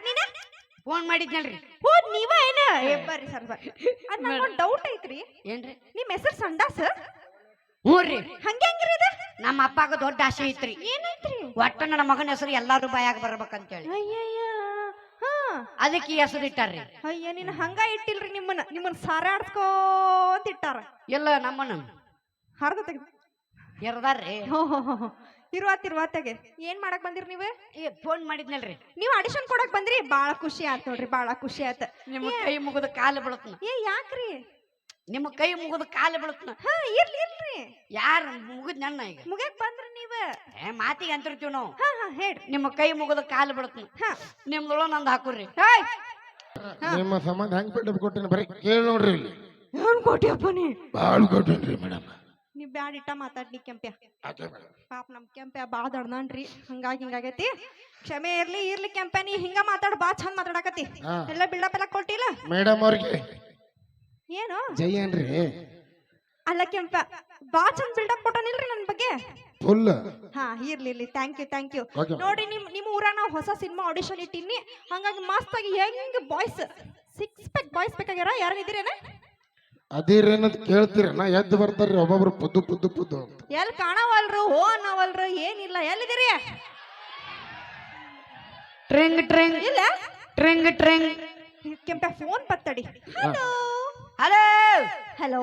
ಯಾರ್ ನೀನ? ಫೋನ್ ಮಾಡಿದ್ನಲ್ರಿ. ಓ ನೀವ ಏನ? ಏ ಬರ್ರಿ ಸರ್ ಬರ್ರಿ. ಅದ್ ನಂಗೊಂದ್ ಡೌಟ್ ಐತ್ರಿ. ಏನ್ರಿ? ನಿಮ್ ಹೆಸರು ಸಂಡಾಸ್ ಹ್ಞೂ ರೀ ಹಂಗೆ ಹೆಂಗ್ರಿ ಇದು? ನಮ್ಮ ಅಪ್ಪಾಗ ದೊಡ್ಡ ಆಸೆ ಐತ್ರಿ. ಏನೈತ್ರಿ? ಒಟ್ಟ ನನ್ನ ಮಗನ ಹೆಸರು ಎಲ್ಲಾರು ಬಾಯಾಗ ಬರ್ಬೇಕಂತೇಳಿ. ಅಯ್ಯಯ್ಯ ಹಾ. ಅದಕ್ಕೆ ಈ ಹೆಸರು ಇಟ್ಟಾರ್ರಿ. ಅಯ್ಯ ನೀನ್ ಹಂಗ ಇಟ್ಟಿಲ್ರಿ ನಿಮ್ಮನ್ನ. ನಿಮ್ಮನ್ನ ಸಾರಾಡ್ಸ್ಕೋಂತ ಇಟ್ಟಾರ ಎಲ್ಲ ನಮ್ಮನ್ನ. ಹರ್ದ ತೆಗ್ದು. ಎರ್ದಾರ್ರಿ. ಹೋ ಹೋ ಹೋ. ಹೋ. ಇರುವಾತ್ ತೆಗೆ. ಏನ್ ಮಾಡಕ್ ಬಂದಿರಿ ನೀವು? ಏ ಫೋನ್ ಮಾಡಿದ್ನಲ್ರಿ. ನೀವು ಆಡಿಷನ್ ಕೊಡಕ್ ಬಂದ್ರಿ? ಬಾಳ ಖುಷಿ ಆತ್ ನೋಡ್ರಿ ಬಾಳ ಖುಷಿ ಆಯ್ತು ನಿಮ್ಮ ಕೈ ಮುಗಿದ ಕಾಲು ಬೀಳತ್ನ. ಏ ಯಾಕ್ರಿ? ನಿಮ್ಮ ಕೈ ಮುಗಿದ ಕಾಲು ಬೀಳತ್ನ. ಹಾ ಇರ್ಲಿ ಇರ್ಲಿ. ಯಾರು ಮುಗಿದ್ ನನ್ನ ಈಗ? ಮುಗಕ್ ಬಂದ್ರಿ ನೀವು. ಏ ಮಾತಿಗೆ ಅಂತಿರ್ತೀವಿ ನಾವು. ಹಾ ಹಾ ಹೇಳ್ರಿ. ನಿಮ್ಮ ಕೈ ಮುಗಿದ ಕಾಲು ಬೀಳತ್ನ. ಹಾ. ನಿಮ್ದೊಳ ನಂದು ಹಾಕುರ್ರಿ. ಹೇಯ್ ನಿಮ್ಮ ಸಂಬಂಧ ಹೆಂಗ್ ಬಿಟ್ಟು ಕೊಟ್ಟಿನ ಬರೀ ಕೇಳಿ ನೋಡ್ರಿ ಇಲ್ಲಿ. ಏನ್ ಕೊಟ್ಟಿಯಪ್ಪ ನೀ? ಬಾಳ್ ಕೊಟ್ಟೇನ್ರಿ ಮೇಡಮ್. ನೀ ಬ್ಯಾಡ ಇಟ್ಟ ಮಾತಾಡ್ನಿ ಕೆಂಪ್ಯ. ಪಾಪ ನಮ್ ಕೆಂಪ್ಯ ಬಾ ದಡ್ದಾನ್ರಿ. ಹಂಗಾಗಿ ಹಿಂಗಾಗೈತಿ. ಕ್ಷಮೆ ಇರ್ಲಿ ಇರ್ಲಿ ಕೆಂಪ್ಯ ನೀ ಹಿಂಗ ಮಾತಾಡ್ ಬಾ ಚಂದ್ ಮಾತಾಡಕತ್ತಿ. ಹಾ. ಎಲ್ಲ ಬಿಲ್ಡಪ್ ಎಲ್ಲ ಕೊಟ್ಟಿಲ್ಲ? ಮೇಡಮ್ ಅವ್ರಿಗೆ. ಏನು? ಜೈ ಏನ್ರಿ? ಅಲ್ಲ ಕೆಂಪ ಬಾ ಚಂದ ಬಿಲ್ಡಪ್ ಕೊಟ್ಟನಿಲ್ರಿ ನನ್ ಬಗ್ಗೆ? ಫುಲ್. ಹಾ ಇರ್ಲಿ ಇರ್ಲಿ. Thank you thank you Okay. ನೋಡಿ ನಿಮ್ ನಿಮ್ ಊರಾಗ ನಾವು ಹೊಸ ಸಿನಿಮಾ ಆಡಿಷನ್ ಇಟ್ಟಿನಿ ಹಂಗಾಗಿ ಮಸ್ತ್ ಆಗಿ ಹೆಂಗ್ ಬಾಯ್ಸ್ ಸಿಕ್ಸ್ ಪ್ಯಾಕ್ ಬಾಯ್ಸ್ ಬೇಕಾಗ್ಯಾರ? ಯಾರು ಇದ್ದೀರೇನ? ಅದಿರೇನಂತ ನಾ ಎದ್ದು ಬರ್ತಾರ್ರಿ ಒಬ್ಬೊಬ್ರು ಪುದ್ದು ಪುದ್ದು ಪುದ್ದು ಅಂತ. ಎಲ್ಲಿ ಕಾಣವಲ್ರು ಹೋ ಅನ್ನವಲ್ರು ಏನಿಲ್ಲ ಎಲ್ಲಿದ್ದೀರಿ? ಟ್ರೆಂಗ್ ಟ್ರೆಂಗ್. ಇಲ್ಲ? ಟ್ರೆಂಗ್ ಟ್ರೆಂಗ್. ಕೆಂಪ ಫೋನ್ ಪತ್ತಡಿ ಹಲೋ? ಹಲೋ? ಹಲೋ?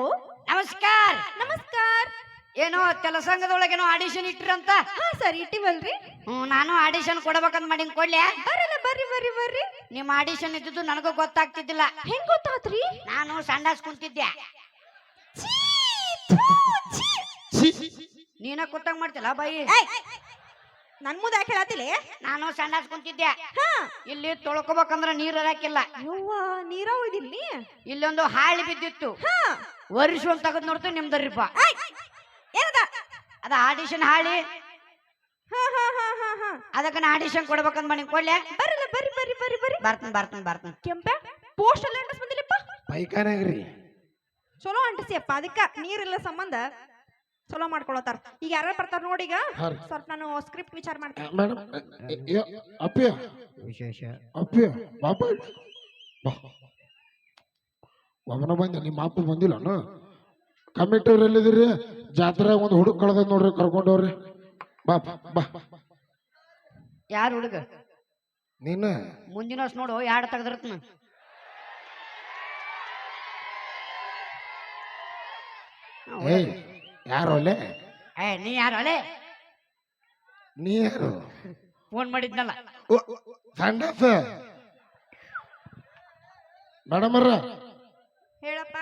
ನಮಸ್ಕಾರ. ನಮಸ್ಕಾರ. ಏನೋ ಕೆಲಸಂಗದೊಳಗೇನೋ ಆಡಿಷನ್ ಇಟ್ಟಿರಂತ? ಹಾ ಸರ್ ಇಟ್ಟಿವಲ್ರಿ. ಹ್ಞೂ ನಾನು ಆಡಿಷನ್ ಕೊಡ್ಬೇಕಂತ ಮಾಡಿನ್ ಕೊಡ್ಲಿ? ಬರಲ್ಲ ಬರ್ರಿ ಬರ್ರಿ ಬರ್ರಿ. ನಿಮ್ಮ ಆಡಿಷನ್ ಇದ್ದಿದ್ದು ನನಗೂ ಗೊತ್ತಾಗ್ತಿದ್ದಿಲ್ಲ. ಹೆಂಗ್ ಗೊತ್ತಾತ್ರಿ ನಾನು ಸಂಡಾಸ್ ಕುಂತಿದ್ದೆ. ಛೀ, ಥು, ಛೀ. ನೀನ ಕುತ್ತಂಗ್ ಮಾಡ್ತಿಲ್ಲ ಬಾಯಿ ಏಯ್, ನನ್ ಮುಂದೆ ಯಾಕೆ ಹೇಳತ್ತಿಲ್ಲ ನಾನು ಸಂಡಾಸ್ ಕುಂತಿದ್ದೆ. ಹಾ. ಇಲ್ಲಿ ತೊಳ್ಕೊಬೇಕಂದ್ರ ನೀರ್ ಹಾಕಿಲ್ಲ ಯವ್ವ ನೀರ ಉಳಿದಿಲ್ಲಿ ಇಲ್ಲೊಂದು ಹಾಳಿ ಬಿದ್ದಿತ್ತು. ಹಾ. ವರ್ಷ ಒಂದ್ ತಗದ್ ನೋಡ್ತು ನಿಮ್ದರ್ರಿಪ್ಪ ಏಯ್, ಏನದ? ಅದ ಆಡಿಷನ್ ಹಾಳಿ. ಅದಕ್ಕ ನಾ ಆಡಿಷನ್ ಕೊಡ್ಬೇಕಂತ ಮಾಡಿ ಕೊಡ್ಲೆ? ಬರಲ್ಲ ಬರ್ರಿ ಬರ್ರಿ ಬರ್ರಿ ಬರ್ರಿ. ಬರ್ತನ್ ಬರ್ತನ್ ಬರ್ತನ್. ಕೆಂಪ ಪೋಸ್ಟ್ ಎಲ್ಲ ಅಂಟಿಸ್ ಬಂದಿಲ್ಲಪ್ಪ? ಪೈಕಾನಾಗ್ರಿ. ಚಲೋ ಅಂಟಿಸಿಯಪ್ಪ ಅದಕ್ಕ ನೀರಿಲ್ಲ ಸಂಬಂಧ. ಚಲೋ ಮಾಡ್ಕೊಳತಾರ ಈಗ ಯಾರು ಬರ್ತಾರ ನೋಡಿ ಈಗ. ಸ್ವಲ್ಪ ನಾನು ಸ್ಕ್ರಿಪ್ಟ್ ವಿಚಾರ ಮಾಡ್ತೀನಿ. ಮೇಡಮ್ ಅಪ್ಪಿಯ ವಿಶೇಷ. ಅಪ್ಪಿಯ ಬಾಪ ಬಾ. ಒಬ್ಬನ ಬಂದ ನಿಮ್ಮ ಅಪ್ಪ ಬಂದಿಲ್ಲ ಕಮಿಟಿ ಅವ್ರು ಎಲ್ಲಿದ್ದೀರಿ ಜಾತ್ರೆ ಒಂದು ಹುಡುಗ ಕಳ್ದ ನೋಡ್ರಿ ಕರ್ಕೊಂಡವ್ರಿ ಬಾ ಬಾ. ಯಾರು ಹುಡುಗ? ನೀನು? ಮುಂದಿನ ವರ್ಷ ನೋಡು ಯಾಡ್ ತೆಗ್ದಿರ್ತನ? ಏಯ್ ಯಾರು ಅಲ್ಲೇ ಏ ನೀ ಯಾರು ಅಲೆ ನೀ ಯಾರು? ಫೋನ್ ಮಾಡಿದ್ನಲ್ಲ. ಓ, ಸಂಡಾಸ ಹೇಳಪ್ಪ.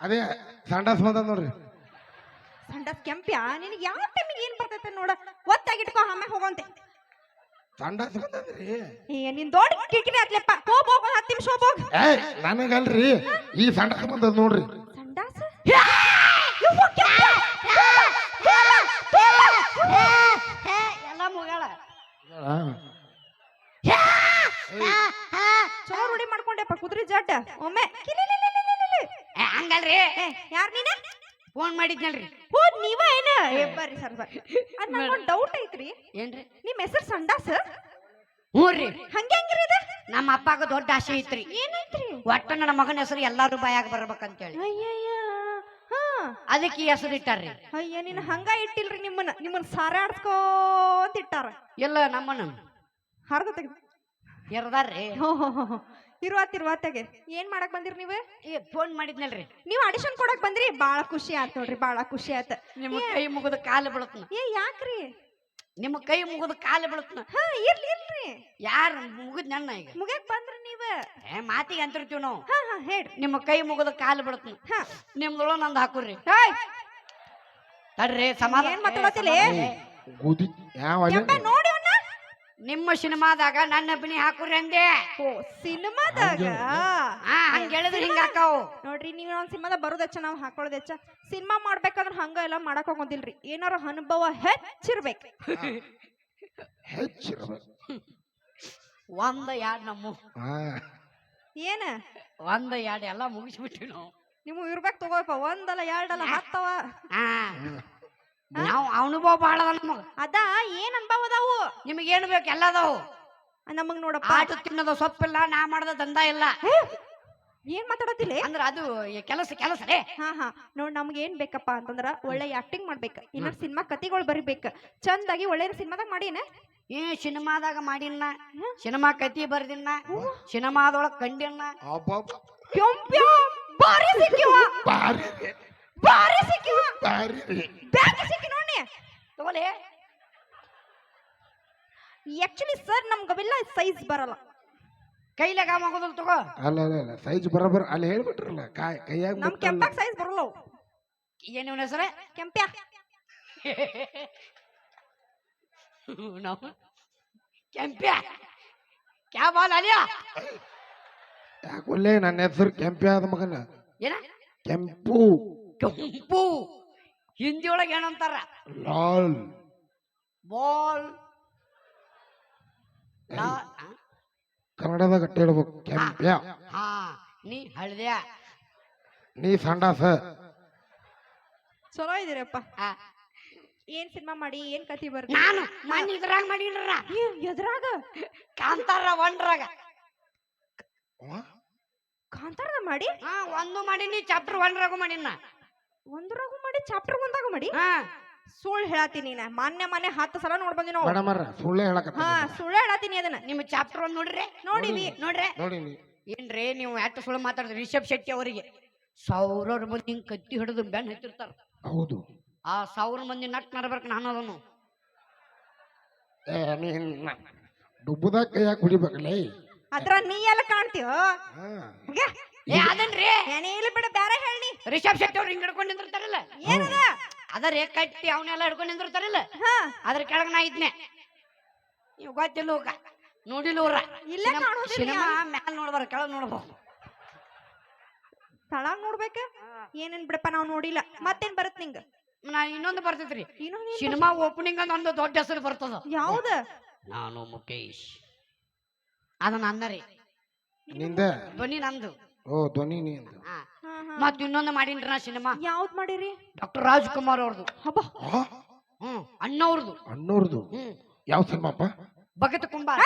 ಅದೇ ಸಂಡಾಸ್ ಬಂದ ನೋಡ್ರಿ. ಸಂಡಸ್ ಕೆಂಪ್ಯ ನಿನಗೆ ಯಾವ ಟೈಮಿಗೆ ಏನ್ ಬರ್ತೈತೆ ನೋಡ. ಒತ್ತಾಗಿಟ್ಕೋ ಆಮೇಲೆ ಹೋಗೋಂತೆ ಸಂಡಾಸ್ ಬಂದದ್ರಿ ಏ ನಿನ್ ದೊಡ್ಡ ಕಿಟಕಿರಿ ಆತ್ಲೆಪ್ಪ ಹೋಗ್ ಹೋಗ್ ಒಂದ್ ಹತ್ತು ನಿಮಿಷ ಹೋಗ್ ಏ ನನಗಲ್ರಿ ಈ ಸಂಡಾಸ್ ಬಂದದ ನೋಡ್ರಿ. ಸಂಡಾಸ್ ಎಲ್ಲ ಮುಗಳ ಮಾಡ್ಕೊಂಡೆಪ್ಪ ಕುದ್ರಿ ಜಡ್ಡ. ಒಮ್ಮೆ. ಹಂಗಲ್ರಿ? ಯಾರ ಯಾರ್ ನೀನ? ಫೋನ್ ಮಾಡಿದ್ನಲ್ರಿ. ಓ ನೀವ ಏನ? ಏ ಬರ್ರಿ ಸರ್ ಸರ್ ಅದ್ ನಂಗೊಂದ್ ಡೌಟ್ ಐತ್ರಿ. ಏನ್ರಿ? ನಿಮ್ ಹೆಸರು ಸಂಡಾಸ್ ಹ್ಞೂ ರೀ ಹಂಗೆ ಹೆಂಗ್ರಿ ನಮ್ಮ ಅಪ್ಪಾಗ ದೊಡ್ಡ ಆಸೆ ಐತ್ರಿ. ಏನೈತ್ರಿ? ಒಟ್ಟ ನನ್ನ ಮಗನ ಹೆಸರು ಎಲ್ಲಾರು ಬಾಯಾಗ ಬರ್ಬೇಕಂತೇಳಿ. ಅಯ್ಯಯ್ಯ ಹಾ. ಅದಕ್ಕೆ ಈ ಹೆಸರು ಇಟ್ಟಾರ್ರಿ. ಅಯ್ಯ ನೀನ್ ಹಂಗ ಇಟ್ಟಿಲ್ರಿ ನಿಮ್ಮನ್ನ. ನಿಮ್ಮನ್ನ ಸಾರಾಡ್ಸ್ಕೋಂತ ಇಟ್ಟಾರ ಎಲ್ಲ ನಮ್ಮನ್ನ. ಹರ್ದ ತೆಗ್ದು ಎರ್ದಾರ್ರಿ ಹೋ ಹೋ ಹೋ ಹೋ. ಇರುವಾತ್ ಇರುವಾತಾಗೆ ಏನ್ ಮಾಡಕ್ ಬಂದಿರಿ ನೀವು? ಏ ಫೋನ್ ಮಾಡಿದ್ನಲ್ರಿ. ನೀವು ಆಡಿಷನ್ ಕೊಡಕ್ ಬಂದ್ರಿ? ಬಾಳ ಖುಷಿ ಆತ್ ನೋಡ್ರಿ ಬಾಳ ಖುಷಿ ಆಯ್ತ ನಿಮ್ಮ ಕೈ ಮುಗಿದ ಕಾಲು ಬೀಳತ್ನ. ಏ ಯಾಕ್ರಿ? ನಿಮ್ಮ ಕೈ ಮುಗಿದ ಕಾಲು ಬೀಳತ್ನ. ಹಾ ಇರ್ಲಿ ಇರ್ಲಿ. ಯಾರು ಮುಗಿದ್ ನನ್ನ ಈಗ? ಮುಗ್ಯಾಕ್ ಬಂದ್ರಿ ನೀವ? ಏ ಮಾತಿಗೆ ಅಂತಿರ್ತೀವಿ ನಾವು. ಹಾ ಹಾ ಹೇಳ್ರಿ ನಿಮ್ಮ ಕೈ ಮುಗಿದ ಕಾಲು ಬೀಳತ್ನ. ಹಾ. ನಿಮ್ದೊಳ ನಂದು ಹಾಕುರ್ರಿ ಹೇಯ್! ತಡ್ರಿ ಸಮಾಧಾನ. ಏನ್ ಮಾತಾಡತಿಲ್ಲ ಗುದಿ ಯಾವ ಅಲ್ಲೇ ಕೆಂಪ ನೋಡಿ ಅವ್ನ ನಿಮ್ಮ ಸಿನಿಮಾದಾಗ ನನ್ನ ಅಭಿನಯ ಹಾಕುರಿ ಅಂದೆ ಓ ಸಿನಿಮಾದಾಗ? ಹಾ ಹಂಗ ಹೇಳಿದ್ರೆ ಹಿಂಗ ಹಾಕಾವು. ನೋಡ್ರಿ ನೀವ್ ಒಂದ್ ಸಿನಿಮಾದಾಗ ಬರೋದೆಚ್ಚ ನಾವ್ ಹಾಕೊಳ್ಳೋದೆಚ್ಚ ಸಿನಿಮಾ ಮಾಡ್ಬೇಕಾದ್ರ ಹಂಗ ಎಲ್ಲ ಮಾಡಕ್ ಹೋಗೋದಿಲ್ರಿ ಏನಾರ ಅನುಭವ ಹೆಚ್ಚಿರ್ಬೇಕು. ಹೆಚ್ಚಿರ್ಬೇಕು. ಒಂದ ಎರಡ್ ನಮ್ಮ ಹಾ. ಏನ? ಒಂದ ಎರಡ್ ಎಲ್ಲ ಮುಗಿಸ್ಬಿಟ್ಟಿ ನಾವು. ನಿಮ್ಗೆ ಇರ್ಬೇಕು ತಗೋಪ್ಪ ಒಂದಲ್ಲ ಎರಡಲ್ಲ ಹತ್ತವ. ಹಾ. ನಾವು ಅನುಭವ ಭಾಳ ಅದ ನಮಗ? ಅದ ಏನ್ ಅನುಭವ ಅದಾವು? ನಿಮಗೆ ಏನು ಬೇಕು ಎಲ್ಲ ಅದಾವು? ನಮಗ್ ನೋಡಪ್ಪ. ಆಟ ತಿನ್ನದ ಸೊಪ್ಪಿಲ್ಲ ನಾ ಮಾಡದ ದಂದ ಇಲ್ಲ. ಏನ್ ಮಾತಾಡತಿಲ್ಲ ಅಂದ್ರ ಅದು ಕೆಲಸ ಕೆಲಸ ರೇ. ಹಾ ಹಾ. ನೋಡ್ ನಮ್ಗೆ ಏನ್ ಬೇಕಪ್ಪ ಅಂತಂದ್ರ ಒಳ್ಳೆ ಆಕ್ಟಿಂಗ್ ಮಾಡ್ಬೇಕು. ಇನ್ನ ಸಿನಿಮಾ ಕತಿಗಳು ಬರಿಬೇಕು. ಚಂದಾಗಿ ಒಳ್ಳೆ ಸಿನಿಮಾದಾಗ ಮಾಡೀನ? ಏ ಸಿನಿಮಾದಾಗ ಮಾಡಿನ್ನ ಸಿನಿಮಾ ಕತಿ ಬರ್ದಿನ್ನ ಸಿನಿಮಾದೊಳಗ್ ಕಂಡಿನ್ನ ಬಾರಿ ಸಿಕ್ಕಿವ. ಬಾರಿ ಬಾರಿ ಸಿಕ್ಕಿವ ಬಾರಿ ರೀ. ಬ್ಯಾಂಕ್ ಸಿಕ್ಕಿ ನೋಡಿ ತಗೋಲೆ. ಆಕ್ಚುಲಿ ಸರ್ ನಮ್ಗೆ ಅವೆಲ್ಲ ಸೈಜ್ ಬರಲ್ಲ. ಕೈಲಾಗ ಮಗೋದಲ್ ತಗೋ. ಅಲ್ಲ ಅಲ್ಲ ಅಲ್ಲ ಸೈಜ್ ಬರಬರ್ ಅಲ್ಲಿ ಹೇಳ್ಬಿಟ್ರಲ್ಲ ಕಾಯ್ ಕೈಯಾಗ ನಮ್ ಮುಟ್ಟಲ್ಲ. ಕೆಂಪಾಗ ಸೈಜ್ ಬರಲ್ಲ ಅವು. ಏನು ಇವನ ಹೆಸರೇ? ಕೆಂಪ್ಯ. ನಾವು ಕೆಂಪ್ಯ. ಕ್ಯಾ ಬಾಲ್ ಅಲಿಯಾ? ಯಾಕೊಲ್ಲೇ ನನ್ನ ಹೆಸರು ಕೆಂಪ್ಯಾ ಆದ ಮಗನ? ಏನ? ಕೆಂಪು. ಕೆಂಪು. ಹಿಂದಿ ಒಳಗೆ ಏನಂತಾರ? ಲಾಲ್. ಬಾಲ್. ಕನ್ನಡದಾಗ ಅಟ್ಟ ಹೇಳ್ಬೇಕು. ಕೆಂಪ್ಯ. ಹಾ ನೀ ಹಳದ್ಯ. ನೀ ಸಂಡಾಸ. ಚಲೋ ಇದೀರಪ್ಪ. ಏನ್ ಸಿನಿಮಾ ಮಾಡಿ ಏನ್ ಕತಿ ಬರ್ತಿ ನಾನು ನಾನು ಇದ್ರಾಗ ಮಾಡಿಲ್ರ? ಎದ್ರಾಗ? ಕಾಂತಾರ ಒಂದ್ರಾಗ. ಕಾಂತಾರ ಮಾಡಿ? ಹಾ ಒಂದು ಮಾಡೀನಿ ಚಾಪ್ಟರ್ ಒಂಡ್ರಾಗು ಮಾಡಿನ ಒಂದ್ರಾಗೂ ಮಾಡಿ ಚಾಪ್ಟರ್ ಒಂದಾಗ ಮಾಡಿ. ಹಾ. ಸುಳ್ಳು ಹೇಳತ್ತೀನಿ ನಾ ಮಾನ್ಯ ಮನೆ ಹತ್ತು ಸಲ ನೋಡ್ ಬಂದಿ ನಾವು ಮೇಡಮರ ಸುಳ್ಳೆ ಹೇಳಕತ್ತ ಹಾ ಸುಳ್ಳು ಹೇಳತ್ತೀನಿ ಅದನ್ನ. ನಿಮ್ಮ ಚಾಪ್ಟರ್ ಒಂದ್ ನೋಡ್ರಿ. ನೋಡಿವಿ ನೋಡ್ರಿ. ಏನ್ರಿ ನೀವು ಎಷ್ಟು ಸುಳ್ಳು ಮಾತಾಡಿದ್ರಿ ರಿಷಬ್ ಶೆಟ್ಟಿ ಅವರಿಗೆ. ಸಾವಿರಾರು ಮಂದಿ ಹಿಂಗ್ ಕತ್ತಿ ಹಿಡಿದು ಬೆನ್ ಹತ್ತಿರ್ತಾರ ಹೌದು. ಆ ಸಾವಿರ ಮಂದಿ ನಟ್ ನಡ್ಬೇಕು ನಾನು ಅದನ್ನು. ಏ ನೀನ್ ಡುಬ್ಬುದಾಗ ಕೈಯಾಗ ಕುಡಿಬೇಕಲ್ಲ? ಅದ್ರ ನೀ ಎಲ್ಲ ಕಾಣ್ತೀವ ಹಾ. ಏ ಅದನ್ರಿ. ಏನಿಲ್ಲ ಬಿಡ ಬ್ಯಾರೆ ಹೇಳಿ. ರಿಷಬ್ ಶೆಟ್ಟಿ ಅವ್ರು ಹಿಂಗ್ ಹಿಡ್ಕೊಂಡ್ ನಿಂದಿರ್ತಾರಲ್ಲ ಏನದ? ಅದರೇ ಕಟ್ಟಿ ಅವನ್ನೆಲ್ಲ ಹಿಡ್ಕೊಂಡ್ ನಿಂದಿರ್ತಾರಲ್ಲ ಹಾ. ಅದ್ರ ಕೆಳಗೆ ನಾ ಇದ್ನೆ. ನೀವು ಗೊತ್ತಿಲ್ಲ ಹೋಗ. ನೋಡಿಲ್ಲ ಊರ ಇಲ್ಲೇ ಕಾಣೋದಿಲ್ಲ ಸಿನಿಮಾ ಮ್ಯಾಲ್ ನೋಡ್ಬಾರ ಕೆಳಗ್ ನೋಡ್ಬೇಕು ತಳಾಗ್ ನೋಡ್ಬೇಕ? ಏನೇನ್ ಬಿಡಪ್ಪ ನಾವು ನೋಡಿಲ್ಲ. ಮತ್ತೇನ್ ಬರತ್ ನಿಂಗ? ನಾ ಇನ್ನೊಂದು ಬರ್ತೈತ್ರಿ. ರೀ ಏನ್ ಸಿನಿಮಾ ಓಪನಿಂಗ್ ಅಂತ ಒಂದು ದೊಡ್ಡ ಹೆಸರು ಬರ್ತದ? ಯಾವ್ದ? ನಾನು ಮುಖೇಶ್ ಅದು ನಂದರಿ ನಿಂದ. ಧ್ವನಿ ನಂದು. ಓ ಧ್ವನಿ ನೀ. ಮತ್ ಇನ್ನೊಂದು ಮಾಡೀನ್ರಿ ನಾ ಸಿನಿಮಾ ಯಾವ್ದ್ ಮಾಡಿರಿ? ಡಾಕ್ಟರ್ ರಾಜ್ಕುಮಾರ್ ಅವ್ರದ್ದು ಹಬ್ಬ. ಆ, ಹ್ಮ್ ಅಣ್ಣವ್ರದ್ದು ಅಣ್ಣೋರ್ದು ಹ್ಮ್. ಯಾವ ಸಿನಿಮಾಪ್ಪ ಭಗತ್ ಕುಂಬಾರ.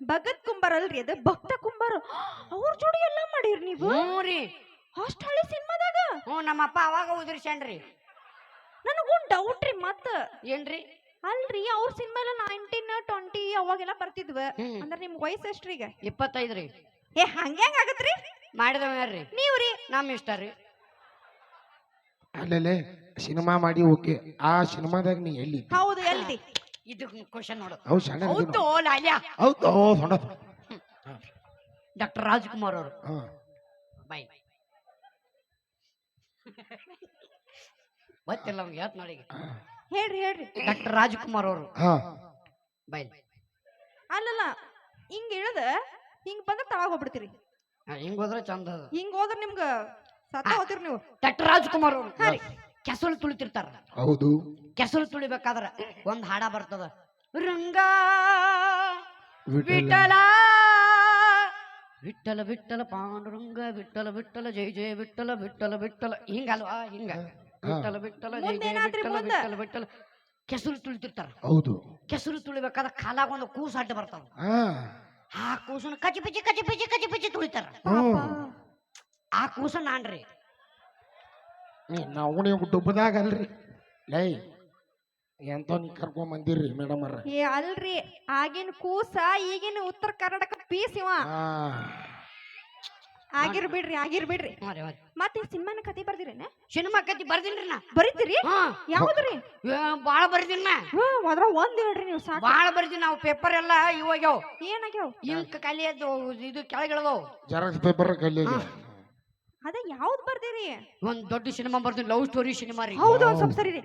ಭಗತ್ ಕುಂಬಾರ ಅಲ್ರಿ ಅದು? ಭಕ್ತ ಕುಂಬಾರ. ಅವ್ರ ಜೋಡಿ ಎಲ್ಲ ಮಾಡಿರಿ ನೀವು? ಹ್ಞೂ ರೀ. ಅಷ್ಟ್ ಹಳೆ ಸಿನಿಮಾದಾಗ ಹ್ಞೂ ನಮ್ಮಪ್ಪ ಅವಾಗ ಉದುರ್ಸ್ಯಾನ್ರಿ. ನನಗೊಂದ್ ಡೌಟ್ ರೀ ಮತ್ತ. ಏನ್ರಿ? ಅಲ್ರಿ ಅವ್ರ ಸಿನಿಮಾ ಎಲ್ಲ ನೈನ್ಟೀನ್ ಟ್ವೆಂಟಿ ಅವಾಗೆಲ್ಲ ಬರ್ತಿದ್ವ. ಅಂದ್ರೆ ಅಂದ್ರ ನಿಮ್ ವಯಸ್ಸು ಎಷ್ಟ್ರಿ ಈಗ ಇಪ್ಪತ್ತೈದು ರೀ ಏ ಹಂಗ್ಯಾಂಗ ಆಗತ್ರಿ? ಮಾಡಿದವ ಯಾರ್ರಿ? ನೀವ್ರಿ? ನಮ್ಮ ಇಷ್ಟ ರೀ ಅಲ್ಲಲ್ಲೇ ಸಿನಿಮಾ ಮಾಡಿ ಓಕೆ. ಆ ಸಿನಿಮಾದಾಗ ನೀ ಎಲ್ಲಿ? ಹೌದು ಎಲ್ಲಿ ಇದು ಕ್ವಶನ್ ನೋಡು. ಅವು ಸಣ್ಣ ಹೌದು ಲಾಲ್ಯ. ಹೌದು ಸೊಂಡ ಡಾಕ್ಟರ್ ರಾಜ್ಕುಮಾರ್ ಅವರು. ಹಾ. ಬೈ ಗೊತ್ತಿಲ್ಲ ಅವ್ನಿಗೆ ಯಾತ್ ನೋಡಿ ಹೇಳ್ರಿ ಹೇಳ್ರಿ. ಡಾಕ್ಟರ್ ರಾಜ್ಕುಮಾರ್ ಅವರು. ಹಾ. ಬೈ ಅಲ್ಲಲ್ಲ ಹಿಂಗೆ ಇಳದ ಹಿಂಗ್ ಬಂದ್ರ ತಳಗ ಹೋಗ್ಬಿಡ್ತೀರಿ. ಹಿಂಗ್ ಹೋದ್ರೆ ಚಂದ ಅದ. ಹಿಂಗ್ ಹೋದ್ರೆ ನಿಮ್ಗ ಸತ್ತ ಹೋತಿರ್ ನೀವು. ಡಾಕ್ಟರ್ ರಾಜ್ಕುಮಾರ್ ಅವರು. ಕೆಸಲು ತುಳಿತಿರ್ತಾರ. ಹೌದು. ಕೆಸಲು ತುಳಿಬೇಕಾದ್ರ ಒಂದ್ ಹಾಡ ಬರ್ತದ. ರಂಗ ವಿಠಲ. ವಿಠಲ. ವಿಠಲ ಪಾಂಡುರಂಗ ವಿಠಲ ವಿಠಲ ಜೈ ಜಯ ವಿಠಲ ವಿಠಲ ವಿಠಲ. ಹಿಂಗಲ್ವಾ ಹಿಂಗ? ವಿಠಲ ವಿಠಲ ಜಯ ಜಯ ವಿಠಲ? ವಿಠಲ ವಿಠಲ. ಕೆಸರು ತುಳಿತಿರ್ತಾರ. ಹೌದು. ಕೆಸರು ತುಳಿಬೇಕಾದ್ರ ಕಾಲಾಗ ಒಂದು ಕೂಸು ಅಡ್ಡ ಬರ್ತಾವ ಹಾ. ಆ ಕೂಸನ ಕಚಿ ಪಿಚಿ ಕಚಿ ಪಿಚಿ ಕಚಿ ಪಿಚಿ ತುಳಿತಾರ. ಹ್ಮ್. ಆ ಕೂಸ ನಾನ್ರಿ. ನೀ ನಾವು ನೀವು ಡುಬ್ಬದಾಗ ಅಲ್ರಿ. ಲೈ ಎಂತ ನೀ ಕರ್ಕೊಂಡ್ ಬಂದಿರ್ರಿ ಮೇಡಮ್ ಏ ಅಲ್ರಿ. ಆಗಿನ ಕೂಸ ಈಗಿನ ಉತ್ತರ ಕರ್ನಾಟಕ ಪೀಸ್ ಇವ. ಹಾ. ಆಗಿರ್ ಬಿಡ್ರಿ ಆಗಿರ್ ಬಿಡ್ರಿ ಮತ್ತೆ ಸಿನಿಮಾನ ಕತೆ ಬರ್ದಿರೇನ? ಸಿನಿಮಾ ಕತಿ ಬರ್ದಿನ್ರಿ ನಾ. ಬರೀತೀರಿ? ಹಾ. ಯಾವ್ದ್ರಿ? ಏ, ಬಾಳ ಬರ್ದಿನ್ ನಾ. ಹ್ಮ್ ಅದ್ರ ಒಂದ್ ಹೇಳ್ರಿ ನೀವು ಸಾಕು. ಬಾಳ ಬರ್ದಿನ್ ನಾವು ಪೇಪರ್ ಎಲ್ಲ ಇವಾಗ್ಯಾವ ಏನಾಗ್ಯಾವ? ಇಂಕ್ ಕಲಿಯದ್ದು ಇದು ಕೆಳಗಿಳದವು. ಜೆರಾಕ್ಸ್ ಪೇಪರ್ ಕಲ್ಲಿಗೆ ಅದ ಯಾವ್ದ್ ಬರ್ದಿರಿ? ಒಂದ್ ದೊಡ್ಡ ಸಿನಿಮಾ ಬರ್ತೀನಿ ಲವ್ ಸ್ಟೋರಿ ಸಿನಿಮಾ ರೀ. ಹೌದು ಒಂದ್ ಸ್ವಲ್ಪ ಸರಿ ರೀ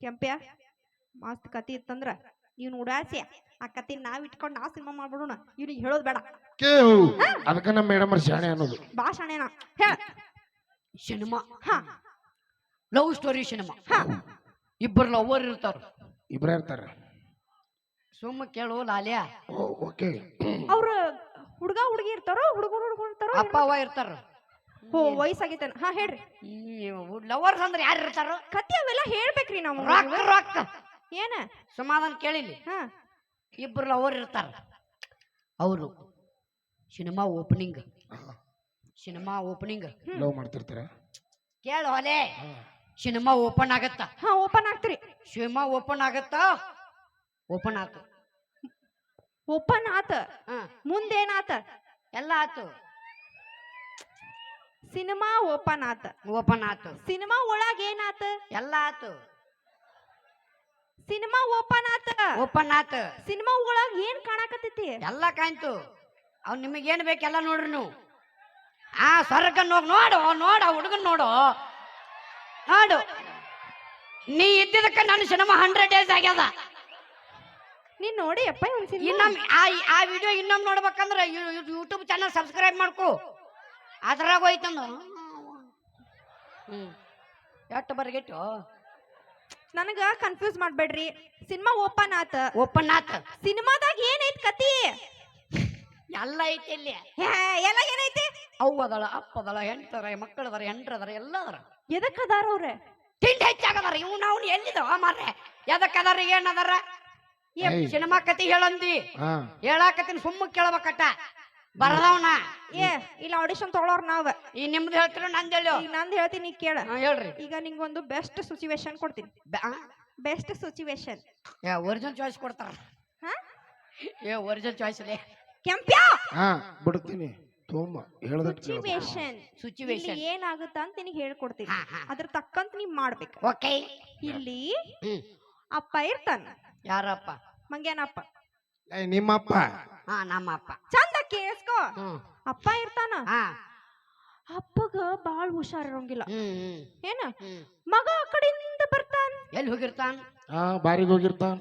ಕೆಂಪ್ಯ ಮಸ್ತ್ ಕತಿ ಇತ್ತಂದ್ರ ಇವ್ನ ಉಡಾಸಿ ಆ ಕತೆ ನಾವ್ ಇಟ್ಕೊಂಡು ನಾವ್ ಸಿನಿಮಾ ಮಾಡ್ಬಿಡೋಣ. ಇವ್ನಿಗೆ ಹೇಳೋದ್ ಬೇಡ. ಕೇವು ಅದಕ್ಕ ನಮ್ಮ ಮೇಡಮ್ ಶಾಣೆ ಅನ್ನೋದು. ಬಾ ಶಾಣೆನ. ಹೇಳ. ಸಿನಿಮಾ. ಹಾ. Love story cinema. ಹಾ. ಇಬ್ಬರು ಲವರ್ ಇರ್ತಾರ. ಇಬ್ಬರ ಇರ್ತಾರೆ. ಸುಮ್ಮ ಕೇಳು ಲಾಲ್ಯ. ಓಕೆ. ಅವ್ರ ಹುಡ್ಗ ಹುಡ್ಗಿ ಇರ್ತಾರೋ ಹುಡುಗರು ಹುಡುಗರು ಇರ್ತಾರೋ ಅಪ್ಪ ಅವ್ವ ಇರ್ತಾರ. ಓ ವಯಸ್ಸಾಗೈತೇನ. ಹಾ ಹೇಳ್ರಿ. ಲವರ್ಸ್ ಅಂದ್ರೆ ಯಾರು ಇರ್ತಾರ? ಕತಿ ಅವೆಲ್ಲ ಹೇಳ್ಬೇಕ್ರಿ ನಾವು. ರೊಕ್ಕ ರೊಕ್ಕ. ಏನ? ಸಮಾಧಾನ ಕೇಳಿಲಿ ಹಾ. ಇಬ್ಬರು ಲವರ್ ಇರ್ತಾರ. ಅವರು cinema opening. Cinema opening. Love ಮಾಡ್ತಿರ್ತಾರೆ? ಕೇಳು ಹೊಲೆ ಸಿನಿಮಾ ಓಪನ್ ಆಗತ್ತ? ಹಾ ಓಪನ್ ಆಗ್ತೀರಿ. ಸಿನಿಮಾ ಓಪನ್ ಆಗತ್ತ? ಓಪನ್ ಆತು. ಓಪನ್ ಆತ. ಹಾ. ಮುಂದೇನಾತ ಎಲ್ಲ ಆತು. ಸಿನಿಮಾ ಓಪನ್ ಆತ. ಓಪನ್ ಆತು. ಸಿನಿಮಾ ಒಳಗೆ ಏನಾತ ಎಲ್ಲ ಆತು. ಸಿನಿಮಾ ಓಪನ್ ಆತ. ಓಪನ್ ಆತು. ಸಿನಿಮಾ ಒಳಗ ಏನ್ ಕಾಣಕತ್ತೈತಿ? ಎಲ್ಲ ಕಾಯ್ತು ಅವ್ ನಿಮಗೇನ್ ಬೇಕೆಲ್ಲ ನೋಡ್ರಿ ನೀವು. ಆ ಸ್ವರ್ಗ ಹೋಗಿ ನೋಡು ನೋಡು ಹುಡುಗನ್ ನೋಡು. ನೋಡು. ನೀ ಇದ್ದಿದ್ದಕ್ಕ ನನ್ನ ಸಿನಿಮಾ ಹಂಡ್ರೆಡ್ ಡೇಸ್ ಆಗ್ಯದ. ನೀನ್ ನೋಡಿ ಅಪ್ಪ ಒಂದ್ ಸಿನಿಮಾ. ಇನ್ನೊಮ್ಮೆ ಆ ಆ ವಿಡಿಯೋ ಇನ್ನೊಮ್ಮೆ ನೋಡ್ಬೇಕಂದ್ರೆ ಯೂಟ್ಯೂಬ್ ಚಾನಲ್ ಸಬ್ಸ್ಕ್ರೈಬ್ ಮಾಡ್ಕೊ. ಅದ್ರಾಗ ಹೋಯ್ತಂದು. ಹ್ಮ್. ಎಷ್ಟು ಬರ್ಗಿಟ್ಟು ನನಗ ಕನ್ಫ್ಯೂಸ್ ಮಾಡ್ಬೇಡ್ರಿ. ಸಿನಿಮಾ ಓಪನ್ ಆತ. ಓಪನ್ ಆತ. ಸಿನಿಮಾದಾಗ ಏನೈತಿ ಕತಿ? ಎಲ್ಲ ಐತಿ ಇಲ್ಲಿ. ಹೇ, ಎಲ್ಲ ಏನೈತಿ? ಅವ್ವ ಅದಳ ಅಪ್ಪ ಅದಳ ಹೆಂಡ್ತದ ಮಕ್ಕಳದಾರ ಹೆಂಡ್ರದಾರ ಎಲ್ಲ ಅದಾರ ಎದಕ್ ಅದಾರ ಅವ್ರೆ? ತಿಂಡಿ ಹೆಚ್ಚಾಗದಾರ ಇವ್ನ ಅವ್ನು ಎಲ್ಲಿದವ ಮಾರ್ರೆ ಎದಕ್ ಅದಾರ ಏನದಾರ? ಏಯ್. ಸಿನಿಮಾ ಕತಿ ಹೇಳಂದಿ. ಹಾ. ಹೇಳಾಕತ್ತಿನ ಸುಮ್ಮ ಕೇಳ್ಬೇಕಟ್ಟ ಬರದವನ? ಏ ಇಲ್ಲ ಆಡಿಷನ್ ತೊಗೊಳೋರ್ ನಾವ್. ಈ ನಿಮ್ದು ಹೇಳ್ತಿರೋ ನಂದ್ ಹೇಳೋ. ಈಗ ನಂದ್ ಹೇಳ್ತೀನಿ ಈಗ ಕೇಳ. ಹಾ, ಹೇಳ್ರಿ. ಈಗ ನಿಂಗೊಂದು ಬೆಸ್ಟ್ ಸಿಚುವೇಶನ್ ಕೊಡ್ತೀನಿ. ಬೆಸ್ಟ್ ಸಿಚುವೇಶನ್ ಏ ಒರಿಜಿನಲ್ ಚಾಯ್ಸ್ ಕೊಡ್ತಾರ. ಹಾ? ಏ ಒರಿಜಿನಲ್ ಚಾಯ್ಸ್ ಲೇ. ಕೆಂಪ್ಯಾ? ಹಾ ಬಿಡ್ತೀನಿ. ತೋಮ ಹೇಳ್ದಟ್. ಸಿಚುವೇಶನ್ ಇಲ್ಲಿ ಸಿಚುವೇಶನ್ ಏನಾಗುತ್ತ ಅಂತ ನಿನಗೆ ಹೇಳ್ಕೊಡ್ತೀನಿ. ಅದ್ರ ತಕ್ಕಂತ ನೀ ಮಾಡ್ಬೇಕು. ಓಕೆ. ಇಲ್ಲಿ ಅಪ್ಪ ಇರ್ತಾನ. ಯಾರಪ್ಪ? ಮಂಗ್ಯಾನಪ್ಪ. ಏ ನಿಮ್ಮಪ್ಪ. ಹಾ ನಮ್ಮ ಅಪ್ಪ ಚಂದ ಕೇಳಿಸ್ಕೋ ಹ್ಮ್. ಅಪ್ಪ ಇರ್ತಾನ. ಹಾ ಅಪ್ಪಗ ಬಾಳ್ ಹುಷಾರಿರಂಗಿಲ್ಲ. ಹ್ಮ್ ಹ್ಮ್. ಏನ? ಹ್ಮ್. ಮಗ ಆ ಕಡೆಯಿಂದ ಬರ್ತಾನ? ಎಲ್ಲಿ ಹೋಗಿರ್ತಾನ? ಹಾ ಬಾರಿಗೆ ಹೋಗಿರ್ತಾನ.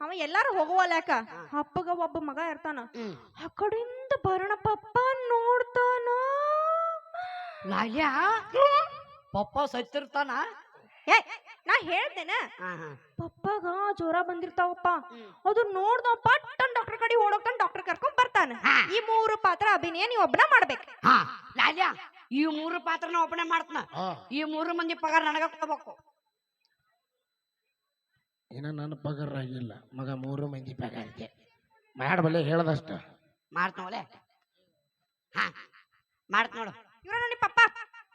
ಅವ ಎಲ್ಲಾರು ಹೋಗುವಲ್ಯಾಕ ಅಪ್ಪಗ ಒಬ್ಬ ಮಗ ಇರ್ತಾನ. ಹ್ಮ್. ಆ ಕಡೆಯಿಂದ ಬರೋಣ ಪಪ್ಪ ನೋಡ್ತಾನ? ಪಪ್ಪ ಸತ್ತಿರ್ತಾನ? ಏ ನಾ ಹೇಳ್ತೇನ. ಪಪ್ಪಾಗ ಜ್ವರ ಬಂದಿರ್ತಾವಪ್ಪ. ಅದು ನೋಡ್ದ ಪಟ್ಟನ್ ಡಾಕ್ಟರ್ ಕಡೆ ಓಡೋಗ್ತಾನ ಡಾಕ್ಟರ್ ಕರ್ಕೊಂಡ್ ಬರ್ತಾನ. ಈ ಮೂರು ಪಾತ್ರ ಅಭಿನಯ ನೀವ್ ಒಬ್ಬನ ಮಾಡ್ಬೇಕು. ಹಾ. ಲಾಲ್ಯ ಈ ಮೂರು ಪಾತ್ರನ ಒಬ್ಬನೇ ಮಾಡ್ತಾನ. ಈ ಮೂರು ಮಂದಿ ಪಗಾರ ನನಗ ಕೊಡ್ಬೇಕು. ಇನ್ನ ನನ್ನ ಪಗಾರ ಆಗಿಲ್ಲ. ಮಗ ಮೂರು ಮಂದಿ ಪಗಾರ ಇದೆ ಮಾಡಬಲ್ಲೆ ಹೇಳ್ದಷ್ಟ. ಮಾಡ್ತಾವಲೆ ಹಾ. ಮಾಡ್ತ ನೋಡು. ಇವ್ರ ನೋಡಿ ಪಪ್ಪ.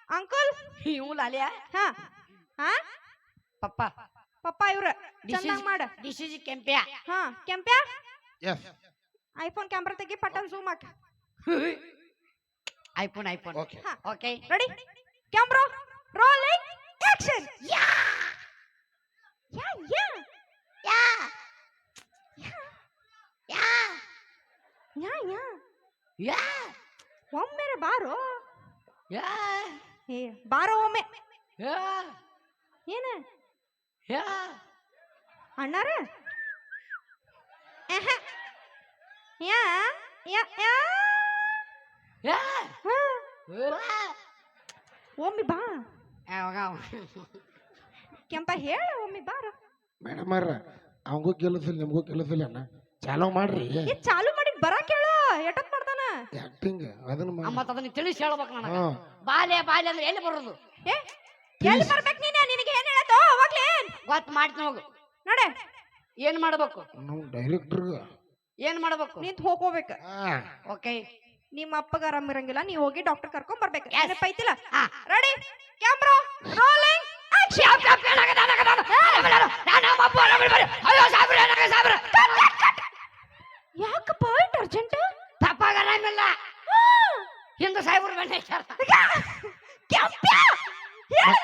ಅಂಕಲ್. ಇವು ಲಾಲ್ಯ. ಹಾ. ಹಾ? ಪಪ್ಪ. ಪಪ್ಪ ಇವ್ರ ಚಂದಂಗ್ ಮಾಡ. This is Kempya. ಹಾ ಕೆಂಪ್ಯ? ಎಸ್ ಐಫೋನ್ ಕ್ಯಾಮ್ರಾ ತೆಗಿ ಪಟ್ಟನ್ ಜೂಮ್ ಹಾಕ. IPhone iPhone. Okay okay ready camera? Rolling action ಯಾ! ಯಾ ಯಾ. ಯಾ! ಯಾ. ಯಾ! ಯಾ ಯಾ. ಒಮ್ಮೆ ಬಾರೋ. ಯಾ! ಏ ಬಾರೋ ಒಮ್ಮೆ. ಯಾ! ಏನ? ಅಣ್ಣಾರ. ಯಾ ಯಾ ಯಾ. ಯಾ. ಹಾ. ಯಾ ಒಮ್ಮೆ ಬಾ. ಕೆಂಪ ಹೇಳ ಒಮ್ಮೆ ಬಾರ. ಮೇಡಮ್ ಅವ್ರ ಅವಂಗೂ ಕೇಳಿಸಿಲ್ಲ ನಿಮಗೂ ಕೆಲಸ ಇಲ್ಲ ಅಣ್ಣ. ಚಾಲೂ ಮಾಡ್ರಿ. ಏ ಚಾಲು ಮಾಡಿ ಬರಾಕ್ ಹೇಳು ಎಟಕ್ ಮಾಡ್ತಾನ ಆಕ್ಟಿಂಗ್ ಅದನ್ನ ಮಾಡಿ ಮತ್ತ ಅದನ್ನ ತಿಳಿಸಿ ಹೇಳ್ಬೇಕು ನಾನು ಬಾಲೆ ಬಾಲ್ಯ ಬಾಲ್ಯ ಅಂದ್ರೆ ಎಲ್ಲಿ ಬರೋದು? ಏ ಎಲ್ಲಿ ಬರ್ಬೇಕು ನೀನು? ನಿನಗೆ ಏನ್ ಗೊತ್ತು ಮಾಡ್ತೀನಿ ಹೋಗು. ನೋಡೆ. ಏನ್ ಮಾಡ್ಬೇಕು? ನಮ್ಮ ಡೈರೆಕ್ಟರ್ ಏನ್ ಮಾಡ್ಬೇಕು? ನಿಂತ್ ಹೋಗ್ಬೇಕ ಹಾ ಓಕೆ ನಿಮ್ಮ ಅಪ್ಪಗ ಆರಾಮ್ ಇರಂಗಿಲ್ಲ ನೀ ಹೋಗಿ ಡಾಕ್ಟರ್ ಕರ್ಕೊಂಡ್ ಬರ್ಬೇಕು. ಪೈತಿಲ್ಲ ಹಾ. ರೆಡಿ ಕ್ಯಾಮ್ರಾ ರೋಲಿಂಗ್ ಯಾಕಪ್ಪ ಇಟ್ ಅರ್ಜೆಂಟ್ ತಪ್ಪಾಗ ಆರಾಮಿಲ್ಲ ಹಿಂದೆ ಸಾಯ್ಬ್ರು ಬೆಣ್ಣೆ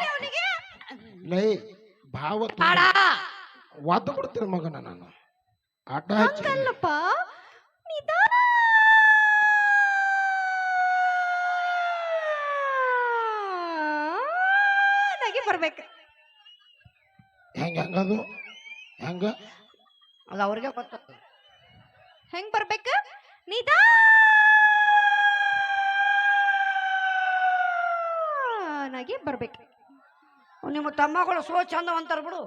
ಅವನಿಗೆ. ಲೈ ಭಾವ ಬೇಡ! ಒದ್ದು ಬಿಡ್ತೀನಿ ಮಗನ ನಾನು. ಆಟ ಹಚ್ಚಿ. ಹಂಗಲ್ಲಪ್ಪ. ನಿಧಾನ! ನಗಿ ಬರ್ಬೇಕು. ಹೆಂಗ ಹೆಂಗದು? ಹೆಂಗ? ಅದು ಅವ್ರಿಗೆ ಗೊತ್ತ ಹೆಂಗ್ ಬರ್ಬೇಕು? ನಿಧಾನಾಗಿ ಬರ್ಬೇಕು. ನಿಮ್ಮ ತಮ್ಮಗಳು ಸೋ ಚಂದ ಅಂತಾರ ಬಿಡು.